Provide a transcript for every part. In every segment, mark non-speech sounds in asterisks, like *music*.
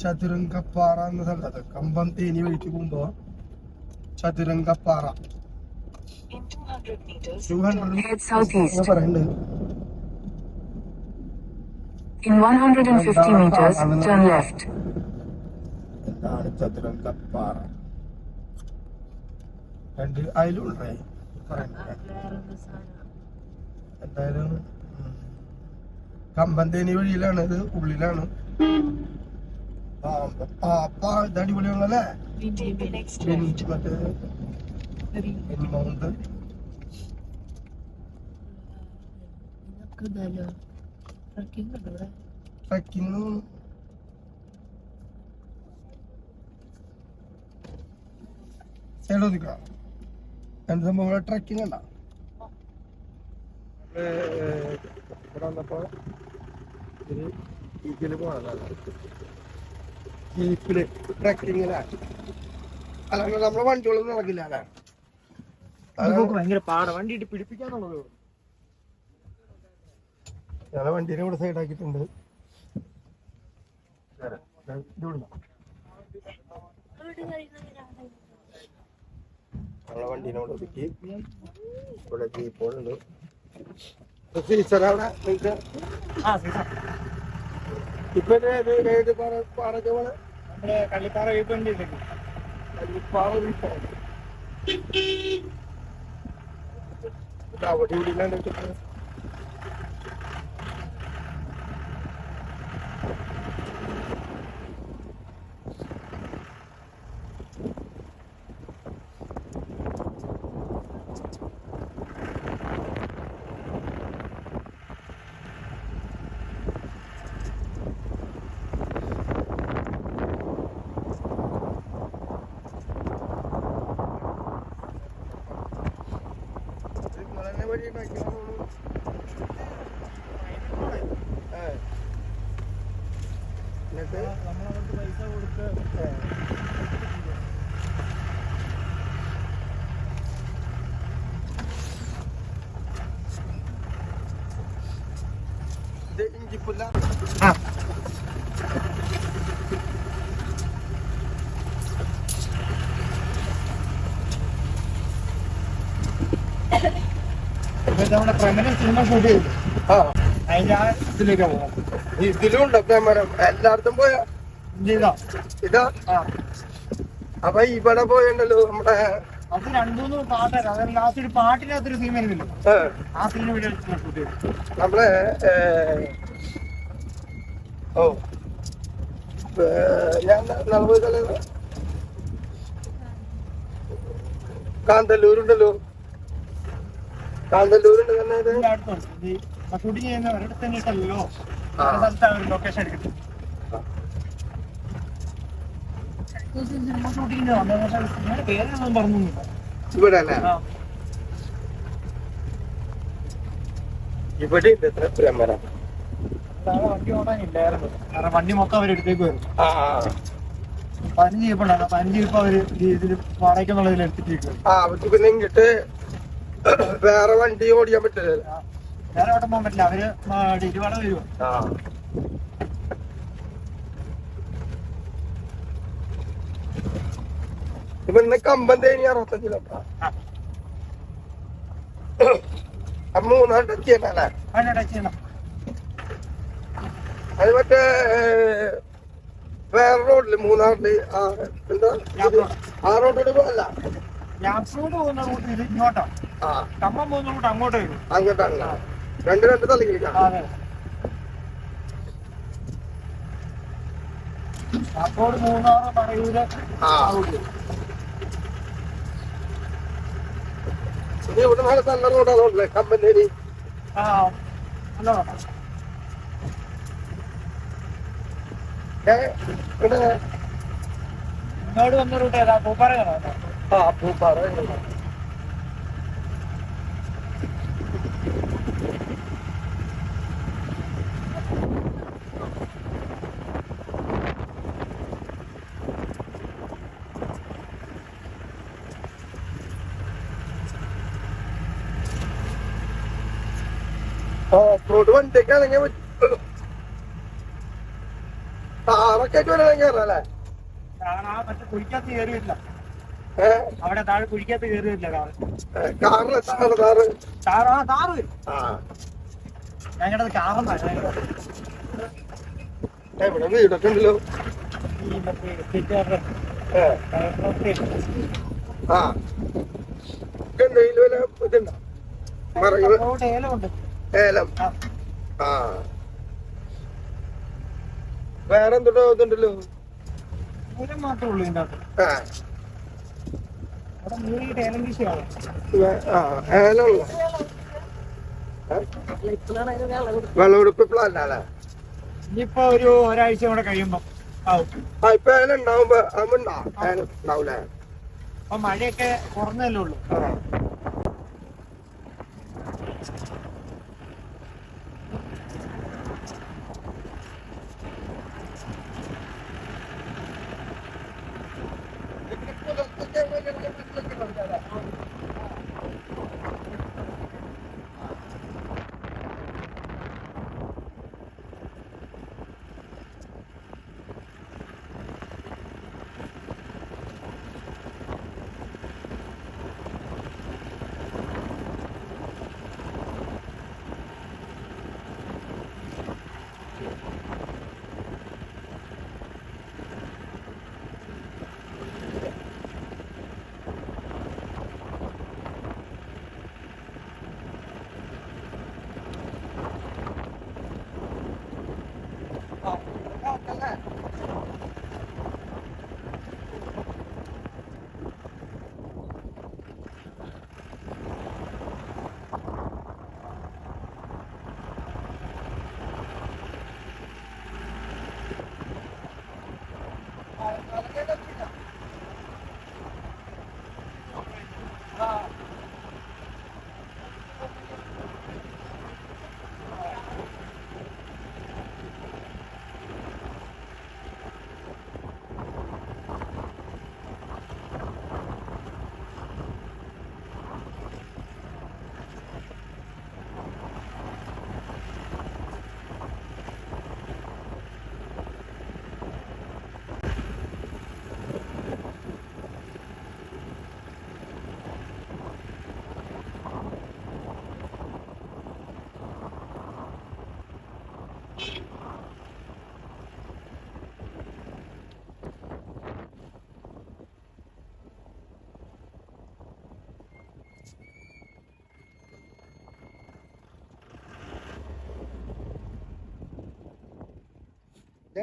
ചതുരംഗപ്പാറ എന്ന സ്ഥലത്ത് കമ്പം തേനി വഴിക്ക് പോകുമ്പോ Chathurangappara. In 200 meters, two hundred Head southeast. പറയുന്നുണ്ട് In 150 meters, turn left. എന്താണ് ചതുരംഗപ്പാറ? രണ്ട് അതിലുണ്ടേ എന്തായാലും. കമ്പന്തേനി വഴിയിലാണ് ഇത് ഉള്ളിലാണ്. അടിപൊളിയാണല്ലേ. മറ്റേ മൗണ്ട് സൈഡ് ഒതുക്കാം എന്ത് സംഭവം ട്രക്കിംഗ് ഉണ്ടോ? ഇവിടെ വന്നപ്പോ ഇതിൽ പോണതാണ് ജീപ്പിൽ ട്രക്കിങ്ങിലാണ് അല്ല നമ്മളെ വണ്ടികളൊന്നും നടക്കില്ല നമുക്ക് ഭയങ്കര പാട. വണ്ടി ഇട്ട് പിടിപ്പിക്കാന്നുള്ളത്. ഞങ്ങളെ വണ്ടീനെ ഇവിടെ സൈഡ് ആക്കിയിട്ടുണ്ട്. ഞങ്ങളെ വണ്ടീനെ ഇവിടെ ഒതുക്കി. ഇവിടെ ജീപ്പോളുണ്ട് സീസർ അവിടെ നിങ്ങൾക്ക് ഇപ്പൊ ഇത് ഏത് പാറ പാറൊക്കെ പോലെ നമ്മുടെ കള്ളിപ്പാറ വീപ്പണ്ടിയിലേക്ക് പാറ ജീപ്പോ അവിടെ ഇല്ലാണ്ട് വെച്ചിട്ട് നിങ്ങളെന്നെ നമ്മുടെ പ്രമന സിനിമ ഷൂട്ട് ചെയ്തു. അതിന്റെ ആ ഇതിലേക്ക് പോകാം. ഇതിലുണ്ട് ക്യാമറ എല്ലായിടത്തും പോയാ? ഇതാ. ആ. അപ്പൊ ഇവിടെ പോയണ്ടല്ലോ നമ്മുടെ അത് രണ്ടുമൂന്ന് അതായത് ലാസ്റ്റ് ഒരു പാട്ടിനകത്തൊരു സീൻ വരുന്നില്ല. ആ. സീൻ ഇവിടെ ഷൂട്ട് ചെയ്തു. നമ്മളെ ഓ. ഞാൻ കാന്തല്ലൂരുണ്ടല്ലോ. കാന്തല്ലൂരുണ്ട് ചെയ്യുന്ന തന്നെ ഇട്ടല്ലോ സ്ഥലത്താണ് ലൊക്കേഷൻ എടുക്കുന്നത് സിനിമ ഷൂട്ടിങ്ങിന്റെ പക്ഷേ സിനിമയുടെ പേരൊന്നും പറഞ്ഞൊന്നുമില്ല ഇവിടെ അല്ലേ ആ. ഇവിടെ ഉണ്ട് എത്ര ക്യാമറ താഴെ വണ്ടി ഓടാനില്ലായിരുന്നു. കാരണം വണ്ടി മൊത്തം അവരെടുത്തേക്ക് വരും. ആ ചെയ്യപ്പെടാ പതിനഞ്ച് ജീപ്പുണ്ടായിരുന്നു പതിനഞ്ച് ജീപ്പ് അവർ ഇതിൽ വാടകയ്ക്കുള്ളതിൽ എടുത്തിട്ട് അവർക്ക് പിന്നെ ഇങ്ങിട്ട് വേറെ വണ്ടി ഓടിക്കാൻ പറ്റില്ല. വേറെ ഓട്ടം പോകാൻ പറ്റില്ല. അവർ ഇരുവാട വരുമോ ഇപ്പൊ ഇന്ന് കമ്പം തേനി അറുപത്തഞ്ചിലോ മൂന്നാൾ മൂന്നാം ടച്ച് ചെയ്യണ്ടല്ലേ അത് മറ്റേ വേറെ റോഡിൽ മൂന്നാറിൽ ആ എന്താ? ആ റോഡിലൂടെ പോകല്ല പോകുന്ന റൂട്ട് ഇത് ഇങ്ങോട്ടാ. ആ. കമ്പം പോകുന്ന റൂട്ട് അങ്ങോട്ട് വരും. അങ്ങോട്ടാണല്ലോ രണ്ട് രണ്ട് തലകിരിക്കാം അതെ. കാസർഗോഡ് മൂന്നാറ് മറയൂര് ആ. ഇങ്ങോട്ട് വന്ന റൂട്ട് ഏതാ? പൂപ്പാറ ആ പൂപ്പാറ ഓഫ് റോഡ് വണ്ടിയൊക്കെ ആണെങ്കിൽ ആ കാറൊക്കെ ആയിട്ട് വരാൻ കയറല്ലേ കാരണം ആ അവിടെ താഴെ കുഴിക്കകത്ത് കയറിയില്ല കാറ് കാറിലെ താറ് താറ് കാറ് ആ കാറ് ആ. ഞങ്ങളുടെ കാറെന്നാ എവിടെ വീടൊക്കെ ഉണ്ടല്ലോ. ആ. എന്തെങ്കിലും ഇതുണ്ടോ? ഏലം ആ. ആ. വേറെ എന്തുണ്ടോ ഇതുണ്ടല്ലോ? മാത്രമേ ഉള്ളൂ ഇതിനകത്ത്. ആ അവിടെ മൂടിയിട്ട് ഏലം കൃഷിയാണ് വേ- ആ ഏലമുള്ള. വിളവെടുപ്പ് പ്ലാൻ അല്ലേ ഇനിയിപ്പോ ഒരു ഒരാഴ്ച കൂടെ കഴിയുമ്പോ ആ ഇപ്പൊ ഏലുണ്ടാവുമ്പോ ഉണ്ടാവുമ്പോ ഉണ്ടാവും ഏലം ഉണ്ടാവൂലേ? അപ്പൊ മഴയൊക്കെ കുറഞ്ഞല്ലേ ഉള്ളൂ.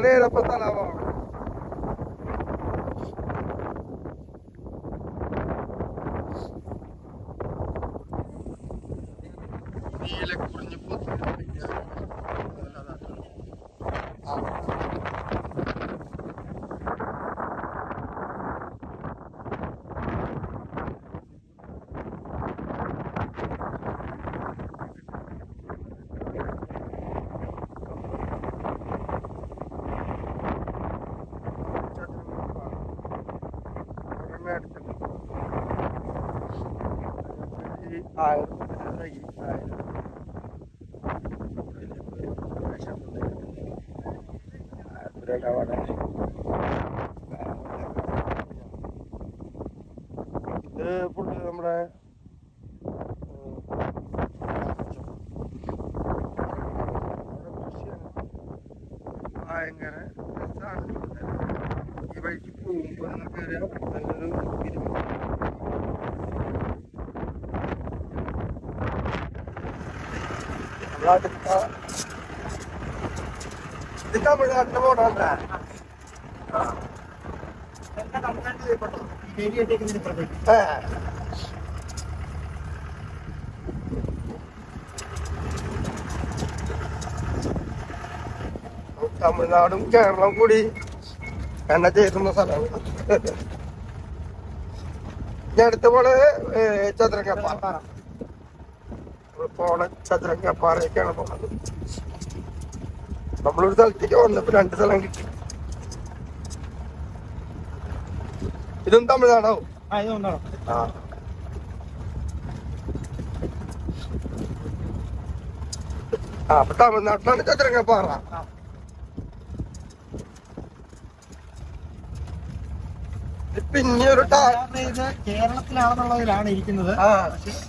Valeu, rapaziada. ഇത് ഫുള്ള് നമ്മുടെ ഭയങ്കര രസമാണ് ഈ വഴിക്ക് പോകുമ്പോൾ നിങ്ങൾക്ക് നല്ലൊരു അടുത്ത ഇത് തമിഴ്നാട്ടിലെ മോഡലല്ല തമിഴ്നാടും കേരളവും കൂടി എണ്ണ ചേരുന്ന സ്ഥലമാണ് ഞാൻ അടുത്ത പോലെ ചതുരക്കപ്പാറ പോണ ചതുരംഗപ്പാറയൊക്കെയാണ് പോണത്. നമ്മളൊരു സ്ഥലത്തേക്ക് വന്നപ്പോ രണ്ട് സ്ഥലം കിട്ടി. ഇതും തമിഴ്നാടോ ആ അപ്പൊ തമിഴ്നാട്ടിലാണ് ചതുരംഗപ്പാറ പാറ. പിന്നെ ഒരു കേരളത്തിലാണെന്നുള്ളതിലാണ് ഇരിക്കുന്നത്.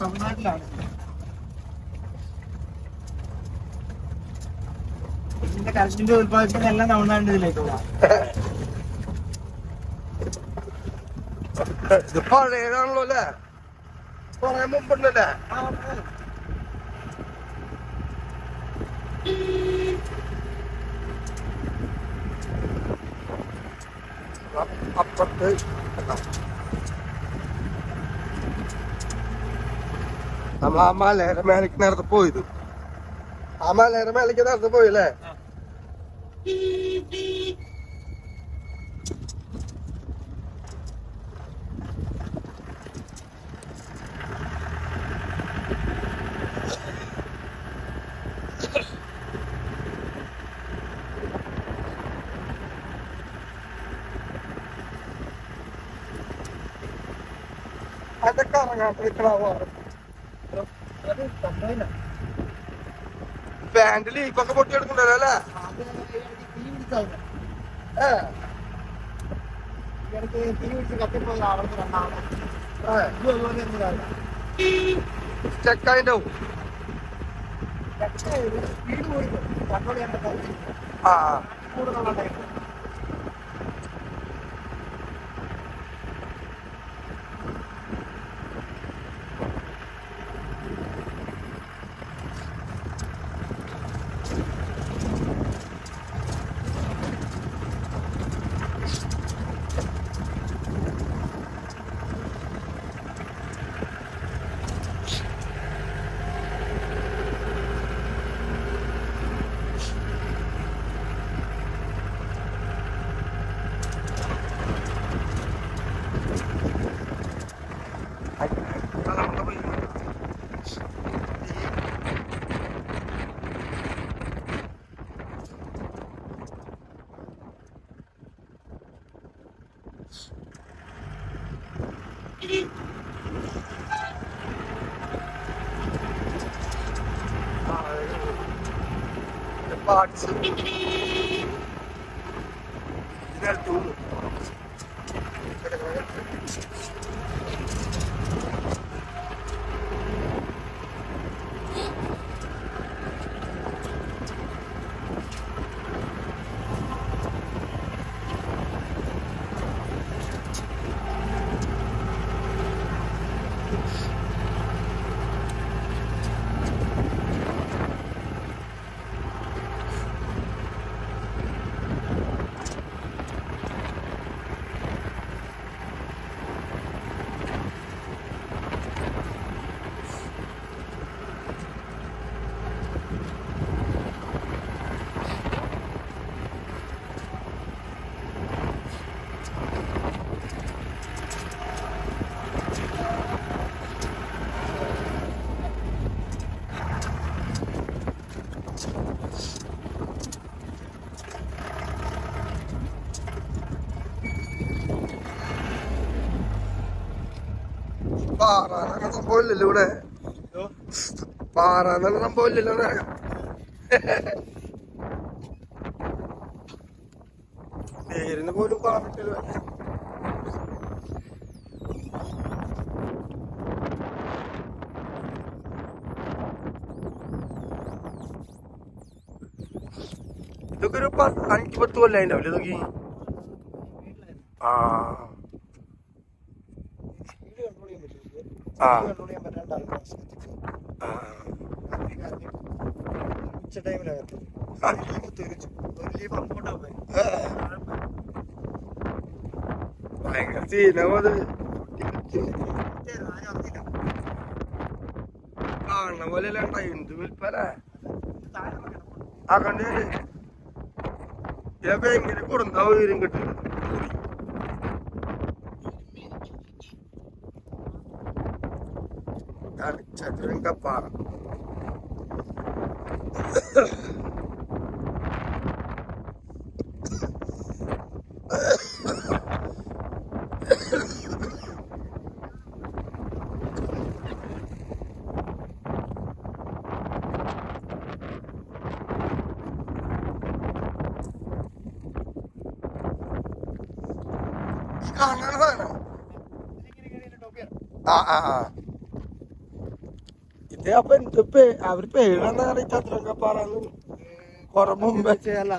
തമിഴ്നാട്ടിലാണ് ഇതിന്റെ കറണ്ടിന്റെ ഉത്പാദിപ്പിക്കുന്ന എല്ലാം തമിഴ്നാടിന്റെ ഇതിലേക്കുള്ള ഇത് പഴയതാണല്ലോ അല്ലേ? കൊറേ മുമ്പുണ്ടല്ലേ? അപ്പുറത്ത് നമ്മൾ ആ നേരത്തെ പോയത്. ആ മലയുടെ മേലേക്ക് നേരത്തെ പോയില്ലേ അതൊക്കെ പാന്റ് ലീഫൊക്കെ പൊട്ടിയെടുക്കണ്ടല്ലോ അല്ലേ? ഏ. ഇടയ്ക്ക് തീ പിടിച്ച് കത്തിപ്പോയി അവിടുത്തെ രണ്ടാമത് ഏ ഇതും അതുപോലെ തന്നെ ഇതായിരുന്നു. ചെക്കായിന്റെ പക്ഷേ സ്പീഡ് പോയി കൺട്രോൾ ചെയ്യാൻ പറ്റാതെ ആ കൂടുതലുള്ള ടൈം പാർട്സ് ഇതിനകത്ത് പാറ അങ്ങനെ സംഭവമില്ലല്ലോ ഇവിടെ. പാറ എന്നുള്ള സംഭവമില്ലല്ലോ ഇവിടെ. പേരിന് പോലും പാറിട്ടില്ല ഇതൊക്കെ ഒരു പത്ത് അഞ്ച് പത്ത് കൊല്ലം ഉണ്ടാവില്ല ഇതൊക്കെ ആ സ്പീഡ് കൺട്രോൾ ചെയ്യാൻ പറ്റില്ല ആ. കൺട്രോൾ ചെയ്യാൻ പറ്റാണ്ട് ആൾക്കാർ ഉച്ച. തെറിച്ചു ഒരു ലീവ് അങ്ങോട്ടാ പോയി ഭയങ്കര സീനാവും അത് ആരും അറിഞ്ഞില്ല കാണുന്ന പോലെ അല്ല ഉണ്ടായി എന്ത് വിൽപ്പന? താഴെ കിടപ്പുണ്ട് ആ കണ്ടു ഇതൊക്കെ എങ്ങനെ ഉയരം കിട്ടും സാധനം ആ ആ ആ. ഇത് അപ്പൊ എന്ത് പേ അവർ പേരാണ് ചതുരംഗപ്പാറന്ന് കൊറേ മുമ്പേ. അല്ല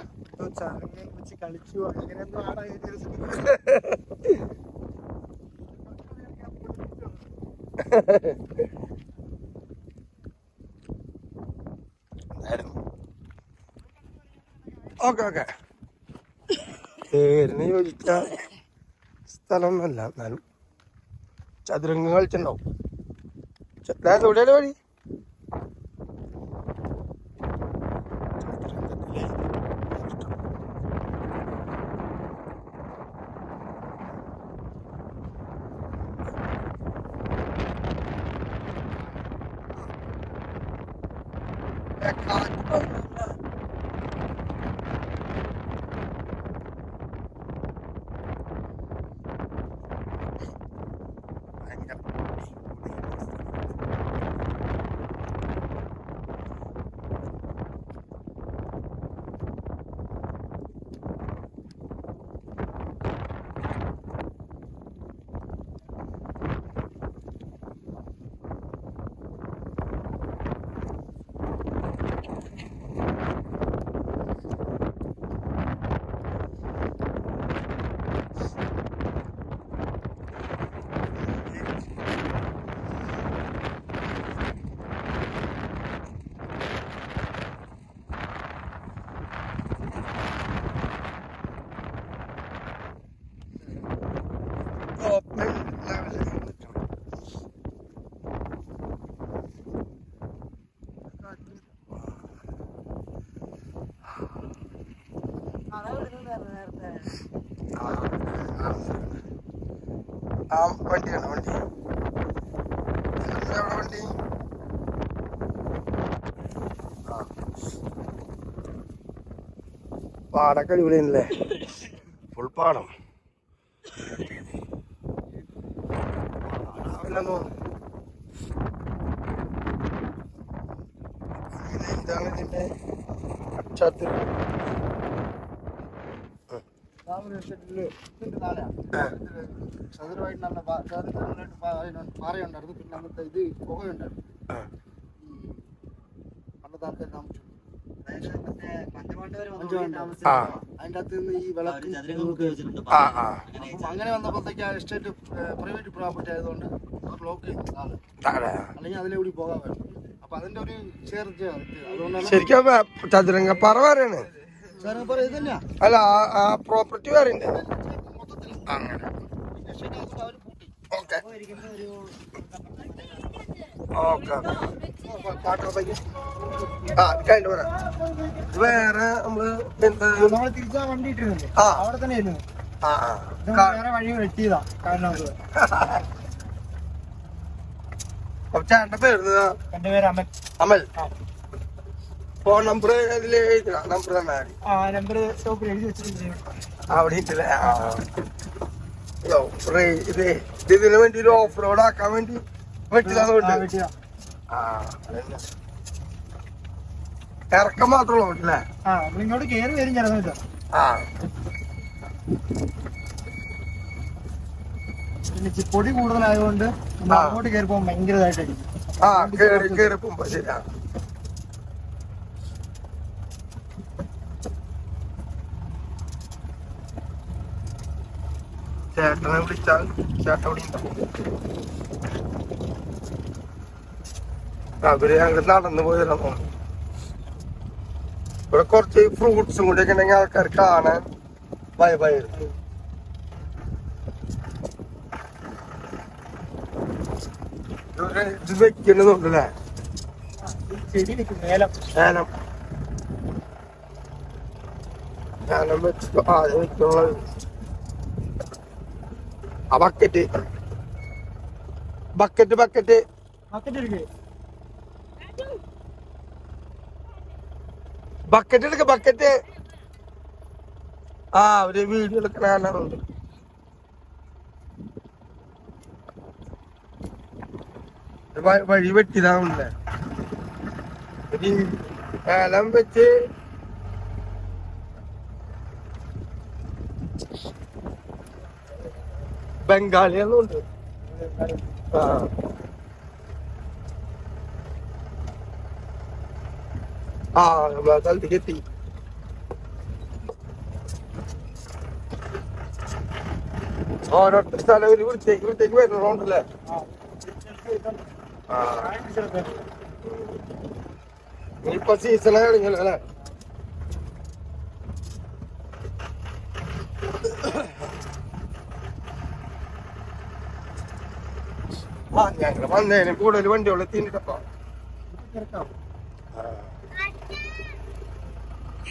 ചാരങ്ങൾ വെച്ച് കളിച്ചു അങ്ങനെയൊന്നും ആടാ എഴുതിയത് *laughs* ഓക്കെ ഓക്കെ. പേരിന് യോജിച്ച സ്ഥലമൊന്നുമല്ല എന്നാലും ചതുരംഗം കളിച്ചിട്ടുണ്ടാവും. എവിടെയാണ് വഴി that oh, cotton. പാടൊക്കെ അടിപൊളിയാണല്ലേ? ഫുൾ പാടം. ഇതാണ് ഇതിന്റെ അക്ഷത്തിൽ ചതുരമായിട്ട് നല്ല ചതുരമായിട്ട് പാറയുണ്ടായിരുന്നു. പിന്നെ അന്നത്തെ ഇത് പുകയുണ്ടായിരുന്നു ആ. പണ്ടത്തെ ആൾക്കാർ താമസിച്ചു ആ. അതിന്റെ അകത്ത് നിന്ന് ഈ വെള്ളത്തിൽ ആ ആ. അങ്ങനെ വന്നപ്പോഴത്തേക്ക് ആ എസ്റ്റേറ്റ് പ്രൈവറ്റ് പ്രോപ്പർട്ടി ആയതുകൊണ്ട് ബ്ലോക്ക് ചെയ്തു നാളെ താഴെ. അല്ലെങ്കിൽ അതിലെ കൂടി പോകാൻ വേണം. അപ്പൊ അതിന്റെ ഒരു ചേർച്ച അതുകൊണ്ടാണ് ശരിക്കും ആ പാറ ചതുരംഗപ്പാറ വേറെയാണ് സാർ പറയാം ഇത് അല്ല ആ- ആ പ്രോപ്പർട്ടി വേറെ ഉണ്ട് മൊത്തത്തിൽ അങ്ങനെ. എസ്റ്റേറ്റ് ആയതുകൊണ്ട് അവർ പൂട്ടി. ഓക്കെ. ഓക്കെ. ആ വേറെ നമ്മൾ നമ്മൾ തിരിച്ചാ വണ്ടി ഇട്ടിരുന്നില്ലേ? അവിടെ തന്നെ ആയിരുന്നു. ആ വേറെ വഴി വെട്ടിയതാ. കാരണം ചേട്ടന്റെ പേരുന്നതാ എന്റെ പേര് അമൽ. അമൽ. ഫോൺ നമ്പർ ഇതിൽ നമ്പർ തന്നെ ആ നമ്പർ എഴുതി വെച്ചിട്ടുണ്ട്. അവിടെ ഇട്ടില്ലേ ആ. ഇത് ഇതിന് വേണ്ടി ഒരു ഓഫ് റോഡ് ആക്കാൻ വേണ്ടി ഇറക്കം മാത്രമേ ഇങ്ങോട്ട് കയറി വരും ആ. പിന്നെ പൊടി കൂടുതലായതുകൊണ്ട് അങ്ങോട്ട് കയറി പോകുമ്പോൾ ഭയങ്കരമായിട്ട് ആ പോകുമ്പോ ചേട്ടനെ വിളിച്ചാൽ ചേട്ടൻ അവിടെ ഉണ്ടാവും അവർ അങ്ങോട്ട് നടന്നു പോയതാ തോന്നുന്നു. ഇവിടെ കുറച്ച് ഫ്രൂട്ട്സും കൂടി ഒക്കെ ഉണ്ടെങ്കിൽ ആൾക്കാർ കാണാൻ ഭയ ഭയ ഇത് വെക്കണമെന്നുണ്ടല്ലേ ഏലം ഏലം ആദ്യം വെക്കുള്ളത് ആ bucket bucket bucket bucket bucket എടുക്ക ബക്കറ്റ് ആ ഒരു വീഡിയോ എടുക്കണുണ്ട് വഴി വെട്ടിതാവുന്നേലം വെച്ച്. ബംഗാളി എന്നുണ്ട് ആ. ആ നമ്മളെ സ്ഥലത്തേക്ക് എത്തി ഓരോരുത്തർ സ്ഥലം ഒരു വൃത്തിയേക്ക് വൃത്തിയേക്ക് വരുന്നതുകൊണ്ടല്ലേ ആ ഇപ്പൊ സീസൺ കഴിഞ്ഞല്ലോ അല്ലേ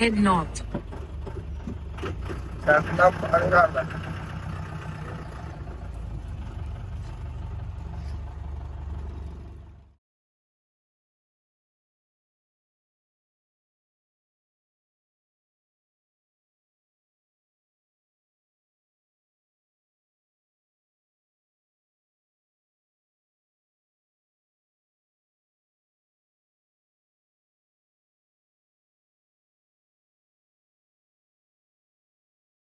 Head north. ചേട്ടൻ കാണാൻ